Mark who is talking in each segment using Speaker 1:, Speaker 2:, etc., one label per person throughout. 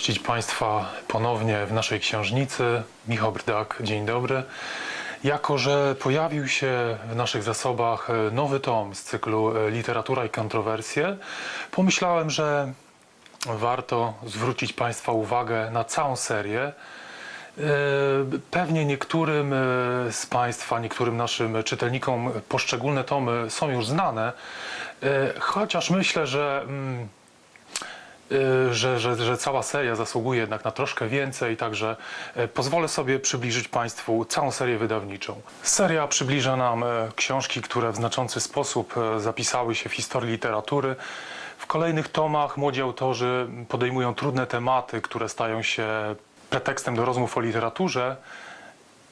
Speaker 1: Gościć Państwa ponownie w naszej księżnicy. Michał Brdak, dzień dobry. Jako, że pojawił się w naszych zasobach e, nowy tom z cyklu e, Literatura i kontrowersje, pomyślałem, że warto zwrócić Państwa uwagę na całą serię. E, Pewnie niektórym z Państwa, niektórym naszym czytelnikom poszczególne tomy są już znane, chociaż myślę, że. Y, że, że, że cała seria zasługuje jednak na troszkę więcej, także e, pozwolę sobie przybliżyć Państwu całą serię wydawniczą. Seria przybliża nam e, książki, które w znaczący sposób zapisały się w historii literatury. W kolejnych tomach młodzi autorzy podejmują trudne tematy, które stają się pretekstem do rozmów o literaturze.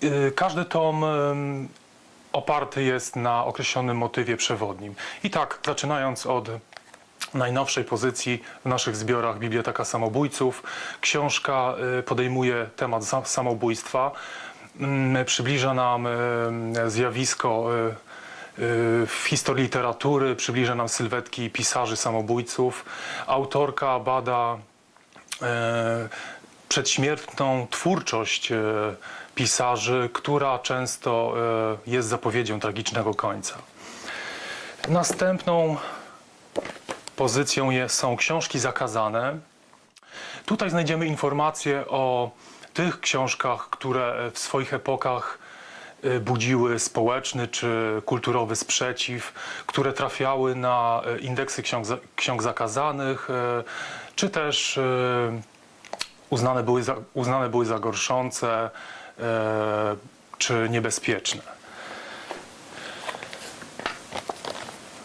Speaker 1: Y, Każdy tom oparty jest na określonym motywie przewodnim. I tak, zaczynając od najnowszej pozycji w naszych zbiorach Biblioteka Samobójców. Książka y, podejmuje temat samobójstwa, mm, przybliża nam y, zjawisko y, w historii literatury, przybliża nam sylwetki pisarzy samobójców. Autorka bada przedśmiertną twórczość pisarzy, która często jest zapowiedzią tragicznego końca. Następną pozycją je- są książki zakazane. Tutaj znajdziemy informacje o tych książkach, które w swoich epokach y, budziły społeczny czy kulturowy sprzeciw, które trafiały na y, indeksy ksiąg, ksiąg zakazanych, y, czy też uznane były za, uznane były za gorszące czy niebezpieczne.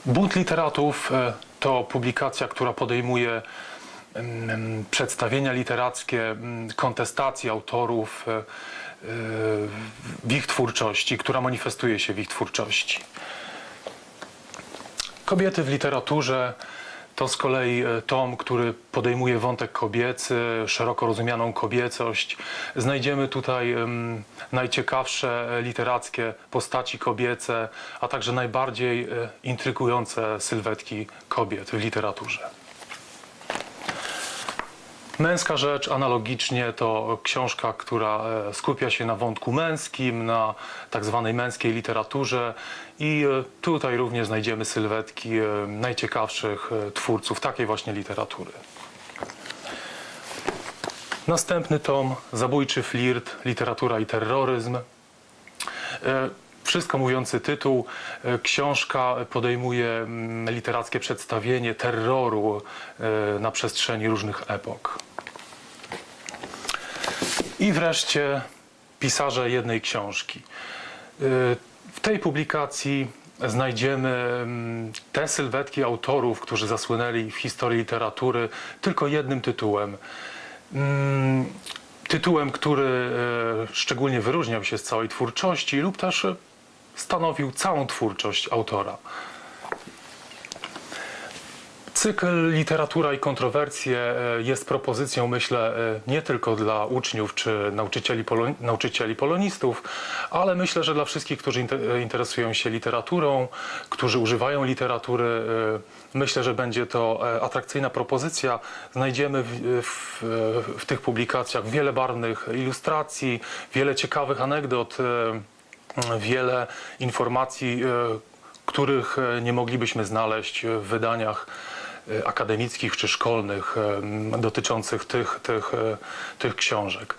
Speaker 1: Bunt Literatów to publikacja, która podejmuje mm, przedstawienia literackie, mm, kontestacji autorów e, e, w ich twórczości, która manifestuje się w ich twórczości. Kobiety w literaturze to z kolei e, tom, który podejmuje wątek kobiecy, szeroko rozumianą kobiecość. Znajdziemy tutaj em, najciekawsze e, literackie postaci kobiece, a także najbardziej e, intrygujące sylwetki kobiet w literaturze. Męska rzecz analogicznie to książka, która e, skupia się na wątku męskim, na tak zwanej męskiej literaturze i e, tutaj również znajdziemy sylwetki e, najciekawszych twórców takiej właśnie literatury. Następny tom Zabójczy flirt, literatura i terroryzm. E, Wszystko mówiący tytuł. E, Książka podejmuje mm, literackie przedstawienie terroru e, na przestrzeni różnych epok. I wreszcie pisarze jednej książki. Y, W tej publikacji znajdziemy mm, te sylwetki autorów, którzy zasłynęli w historii literatury tylko jednym tytułem. Mm, Tytułem, który e, szczególnie wyróżniał się z całej twórczości lub też e, stanowił całą twórczość autora. Cykl Literatura i kontrowersje e, jest propozycją, myślę, e, nie tylko dla uczniów czy nauczycieli, nauczycieli polonistów, ale myślę, że dla wszystkich, którzy inte- interesują się literaturą, którzy używają literatury. e, Myślę, że będzie to e, atrakcyjna propozycja. Znajdziemy w, w, w tych publikacjach wiele barwnych ilustracji, wiele ciekawych anegdot, e, wiele informacji, e, których e, nie moglibyśmy znaleźć w wydaniach e, akademickich czy szkolnych dotyczących tych, tych, tych książek.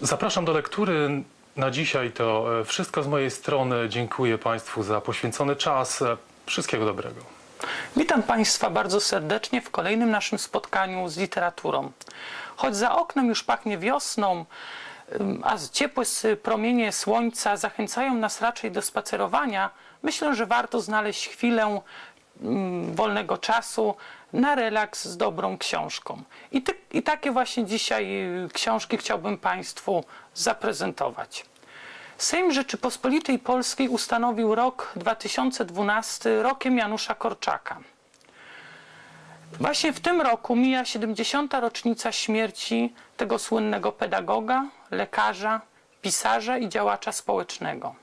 Speaker 1: Zapraszam do lektury. Na dzisiaj to wszystko z mojej strony. Dziękuję Państwu za poświęcony czas. Wszystkiego dobrego.
Speaker 2: Witam Państwa bardzo serdecznie w kolejnym naszym spotkaniu z literaturą. Choć za oknem już pachnie wiosną, a ciepłe promienie słońca zachęcają nas raczej do spacerowania, myślę, że warto znaleźć chwilę ym, wolnego czasu na relaks z dobrą książką. I, ty, I takie właśnie dzisiaj y, książki chciałbym Państwu zaprezentować. Sejm Rzeczypospolitej Polskiej ustanowił rok 2012 rokiem Janusza Korczaka. Właśnie w tym roku mija 70. rocznica śmierci tego słynnego pedagoga, lekarza, pisarza i działacza społecznego.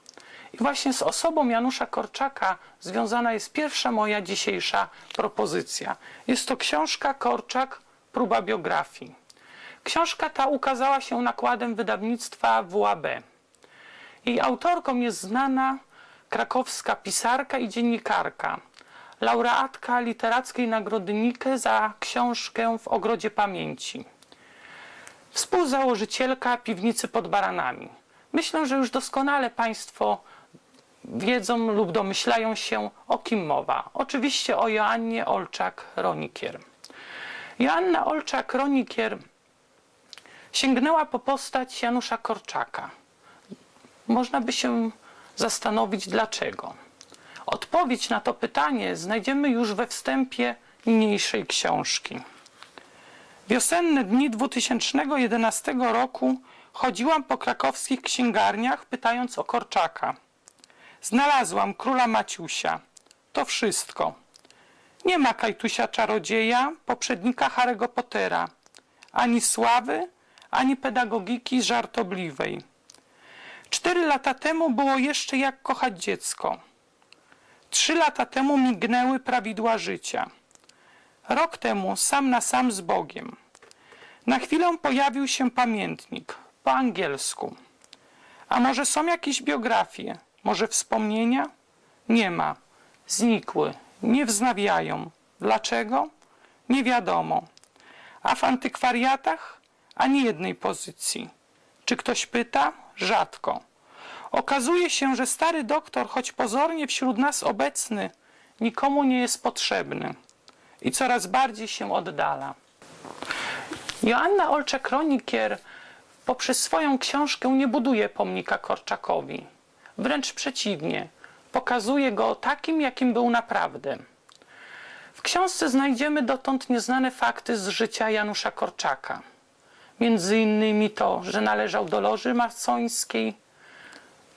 Speaker 2: I właśnie z osobą Janusza Korczaka związana jest pierwsza moja dzisiejsza propozycja. Jest to książka Korczak, próba biografii. Książka ta ukazała się nakładem wydawnictwa WAB. Jej autorką jest znana krakowska pisarka i dziennikarka, laureatka literackiej nagrody Nike za książkę W Ogrodzie Pamięci. Współzałożycielka piwnicy pod Baranami. Myślę, że już doskonale Państwo wiedzą lub domyślają się, o kim mowa. Oczywiście o Joannie Olczak-Ronikier. Joanna Olczak-Ronikier sięgnęła po postać Janusza Korczaka. Można by się zastanowić dlaczego. Odpowiedź na to pytanie znajdziemy już we wstępie niniejszej książki. Wiosenne dni 2011 roku chodziłam po krakowskich księgarniach pytając o Korczaka. Znalazłam króla Maciusia. To wszystko. Nie ma Kajtusia czarodzieja, poprzednika Harry'ego Pottera, ani sławy, ani pedagogiki żartobliwej. Cztery lata temu było jeszcze jak kochać dziecko. Trzy lata temu mignęły prawidła życia. Rok temu sam na sam z Bogiem. Na chwilę pojawił się pamiętnik po angielsku. A może są jakieś biografie? Może wspomnienia? Nie ma. Znikły. Nie wznawiają. Dlaczego? Nie wiadomo. A w antykwariatach? Ani jednej pozycji. Czy ktoś pyta? Rzadko. Okazuje się, że stary doktor, choć pozornie wśród nas obecny, nikomu nie jest potrzebny i coraz bardziej się oddala. Joanna Olczak-Ronikier poprzez swoją książkę nie buduje pomnika Korczakowi. Wręcz przeciwnie, pokazuje go takim, jakim był naprawdę. W książce znajdziemy dotąd nieznane fakty z życia Janusza Korczaka. Między innymi to, że należał do loży masońskiej,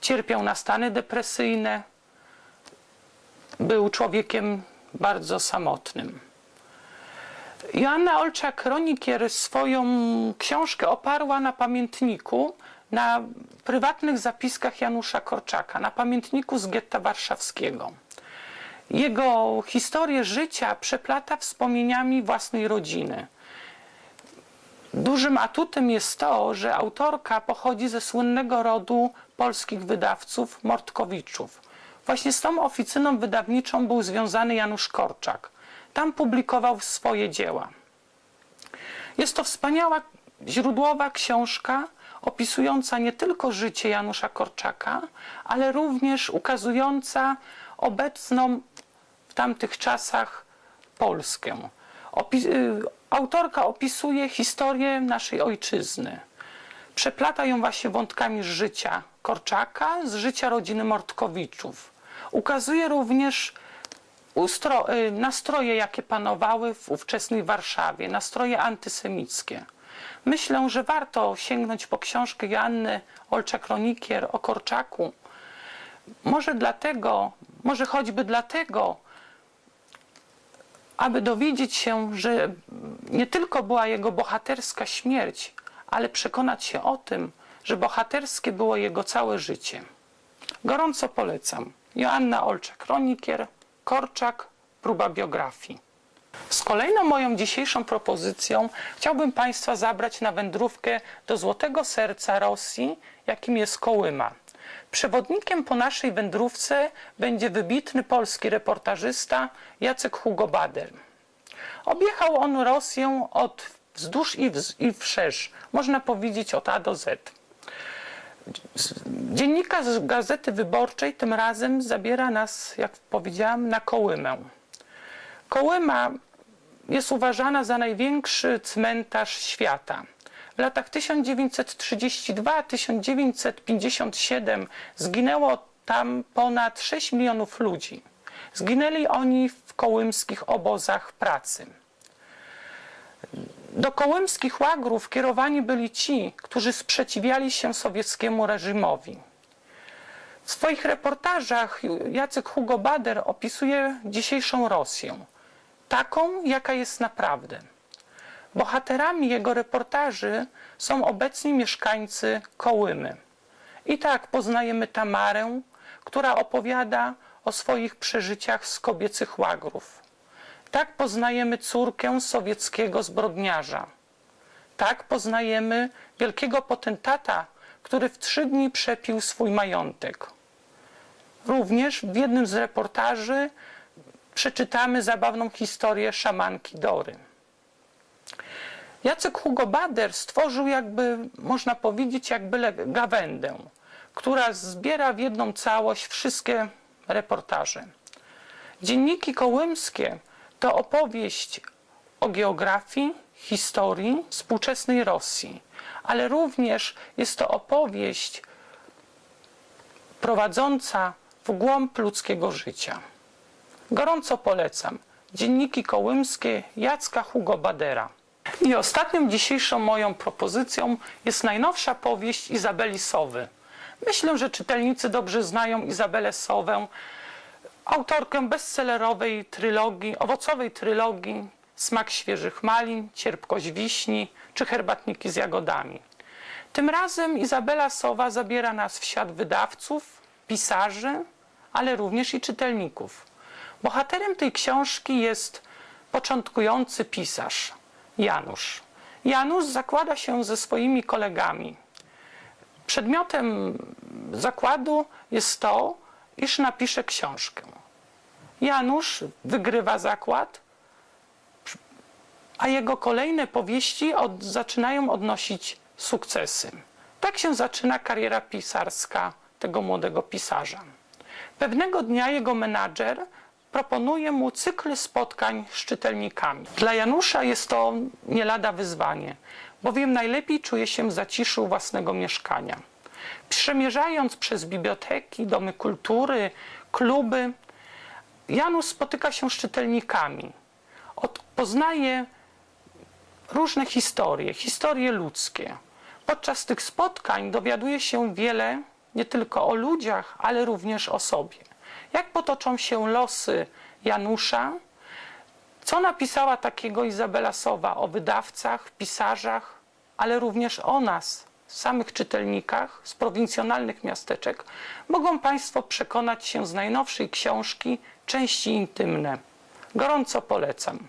Speaker 2: cierpiał na stany depresyjne, był człowiekiem bardzo samotnym. Joanna Olczak-Ronikier swoją książkę oparła na pamiętniku, na prywatnych zapiskach Janusza Korczaka, na pamiętniku z getta warszawskiego. Jego historię życia przeplata wspomnieniami własnej rodziny. Dużym atutem jest to, że autorka pochodzi ze słynnego rodu polskich wydawców Mortkowiczów. Właśnie z tą oficyną wydawniczą był związany Janusz Korczak. Tam publikował swoje dzieła. Jest to wspaniała źródłowa książka opisująca nie tylko życie Janusza Korczaka, ale również ukazująca obecną w tamtych czasach Polskę. Opi- y, autorka opisuje historię naszej ojczyzny. Przeplata ją właśnie wątkami z życia Korczaka, z życia rodziny Mortkowiczów. Ukazuje również ustro- y, nastroje, jakie panowały w ówczesnej Warszawie, nastroje antysemickie. Myślę, że warto sięgnąć po książkę Joanny Olczak-Ronikier o Korczaku. Może dlatego, może choćby dlatego, aby dowiedzieć się, że nie tylko była jego bohaterska śmierć, ale przekonać się o tym, że bohaterskie było jego całe życie. Gorąco polecam. Joanna Olczak-Ronikier, Korczak, próba biografii. Z kolejną moją dzisiejszą propozycją chciałbym Państwa zabrać na wędrówkę do złotego serca Rosji, jakim jest Kołyma. Przewodnikiem po naszej wędrówce będzie wybitny polski reportażysta Jacek Hugo Bader. Objechał on Rosję od wzdłuż i, wz, i wszerz, można powiedzieć od A do Z. Dziennikarz Gazety Wyborczej tym razem zabiera nas, jak powiedziałam, na Kołymę. Kołyma jest uważana za największy cmentarz świata. W latach 1932-1957 zginęło tam ponad 6 milionów ludzi. Zginęli oni w kołymskich obozach pracy. Do kołymskich łagrów kierowani byli ci, którzy sprzeciwiali się sowieckiemu reżimowi. W swoich reportażach Jacek Hugo Bader opisuje dzisiejszą Rosję, taką, jaka jest naprawdę. Bohaterami jego reportaży są obecni mieszkańcy Kołymy. I tak poznajemy Tamarę, która opowiada o swoich przeżyciach z kobiecych łagrów. Tak poznajemy córkę sowieckiego zbrodniarza. Tak poznajemy wielkiego potentata, który w trzy dni przepił swój majątek. Również w jednym z reportaży przeczytamy zabawną historię szamanki Dory. Jacek Hugo Bader stworzył jakby, można powiedzieć, jakby gawędę, która zbiera w jedną całość wszystkie reportaże. Dzienniki kołymskie to opowieść o geografii, historii współczesnej Rosji, ale również jest to opowieść prowadząca w głąb ludzkiego życia. Gorąco polecam. Dzienniki kołymskie Jacka Hugo Badera. I ostatnią dzisiejszą moją propozycją jest najnowsza powieść Izabeli Sowy. Myślę, że czytelnicy dobrze znają Izabelę Sowę, autorkę bestsellerowej trylogii, owocowej trylogii Smak świeżych malin, Cierpkość wiśni czy Herbatniki z jagodami. Tym razem Izabela Sowa zabiera nas w świat wydawców, pisarzy, ale również i czytelników. Bohaterem tej książki jest początkujący pisarz Janusz. Janusz zakłada się ze swoimi kolegami. Przedmiotem zakładu jest to, iż napisze książkę. Janusz wygrywa zakład, a jego kolejne powieści od, zaczynają odnosić sukcesy. Tak się zaczyna kariera pisarska tego młodego pisarza. Pewnego dnia jego menadżer proponuje mu cykl spotkań z czytelnikami. Dla Janusza jest to nie lada wyzwanie, bowiem najlepiej czuje się w zaciszu własnego mieszkania. Przemierzając przez biblioteki, domy kultury, kluby, Janusz spotyka się z czytelnikami. Od, poznaje różne historie, historie ludzkie. Podczas tych spotkań dowiaduje się wiele nie tylko o ludziach, ale również o sobie. Jak potoczą się losy Janusza? Co napisała takiego Izabela Sowa o wydawcach, pisarzach, ale również o nas, samych czytelnikach z prowincjonalnych miasteczek, mogą Państwo przekonać się z najnowszej książki Części intymne. Gorąco polecam.